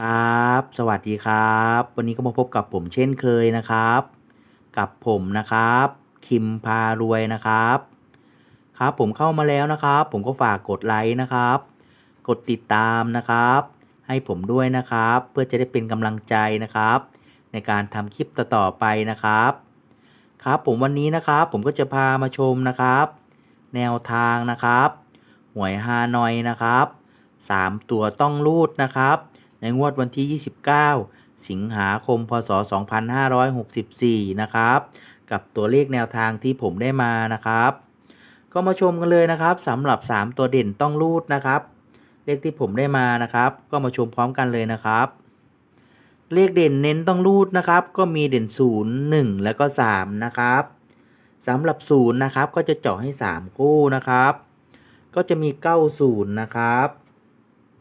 ครับ สวัสดีครับ วันนี้ก็มาพบกับผมเช่นเคยนะครับ กับผมนะครับ คิมพารวยนะครับ ครับผมเข้ามาแล้วนะครับ ผมก็ฝากกดไลค์นะครับ กดติดตามนะครับ ให้ผมด้วยนะครับ เพื่อจะได้เป็นกำลังใจนะครับ ในการทำคลิปต่อๆไปนะครับ ครับผมวันนี้นะครับ ผมก็จะพามาชมนะครับ แนวทางนะครับหวยฮานอยนะครับ 3 ตัวต้องรูดนะครับ ในงวดวันที่ 29 สิงหาคม พศ 2564 นะครับ กับตัวเลขแนวทางที่ผมได้มานะครับ ก็มาชมกันเลยนะครับสำหรับ 3 ตัวเด่นต้องรูดนะครับ เลขที่ผมได้มานะครับ ก็มาชมพร้อมกันเลยนะครับ เลขเด่นเน้นต้องรูดนะครับ ก็มีเด่น 0 1 แล้วก็ 3 นะครับสำหรับ 0 นะครับ ก็จะเจาะให้ 3 คู่นะครับ ก็จะมี 90 นะครับ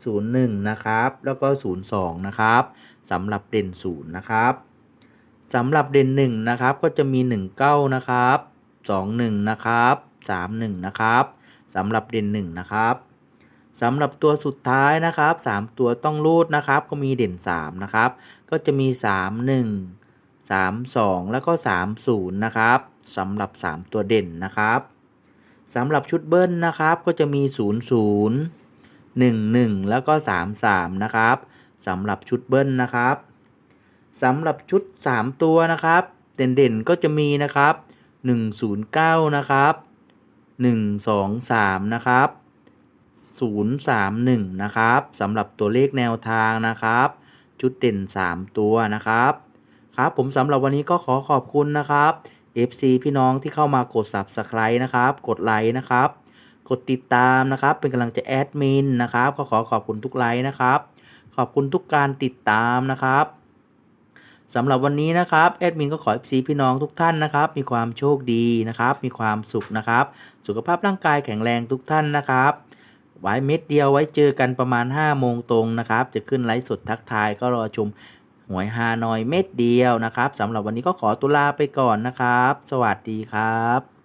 01 นะครับ แล้วก็ 02 นะครับสำหรับเด่น 0 นะครับสำหรับเด่น 1 นะครับ ก็จะมี 19 นะครับ 21 นะครับ 31 นะครับสำหรับเด่น 1 นะครับสำหรับตัวสุดท้ายนะครับ 3 ตัวต้องรูดนะครับ ก็มีเด่น 3 นะครับ ก็จะมี 31 32 แล้วก็ 30 นะครับสำหรับ 3 ตัวเด่นนะครับสำหรับชุดเบิ้ลนะครับก็จะมี 00 1 1 แล้วก็ 3 3 นะครับสำหรับชุดเบิ้ลนะครับสำหรับชุด 3 ตัวนะครับ เด่นๆก็จะมีนะครับ 109 นะครับ 123 นะครับ 031 นะครับสำหรับตัวเลขแนวทางนะครับ ชุดเด่น 3 ตัวนะครับครับผมสำหรับวันนี้ก็ขอขอบคุณนะครับ FC พี่น้องที่เข้ามากด Subscribe นะครับ กดไลค์นะครับ กดติดตามนะครับ เป็นกำลังใจแอดมินนะครับก็ขอขอบคุณทุกไลค์นะครับ ขอบคุณทุกการติดตามนะครับสำหรับวันนี้นะครับแอดมินก็ขอ FC พี่น้องทุกท่านนะครับ มีความโชคดีนะครับ มีความสุขนะครับ สุขภาพร่างกายแข็งแรงทุกท่านนะครับไว้เม็ดเดียวไว้เจอกันประมาณ5โมงตรงนะครับ จะขึ้นไลฟ์สดทักทายก็รอชมหวยฮานอยเม็ดเดียวนะครับสำหรับวันนี้ก็ขอตุลาไปก่อนนะครับ สวัสดีครับ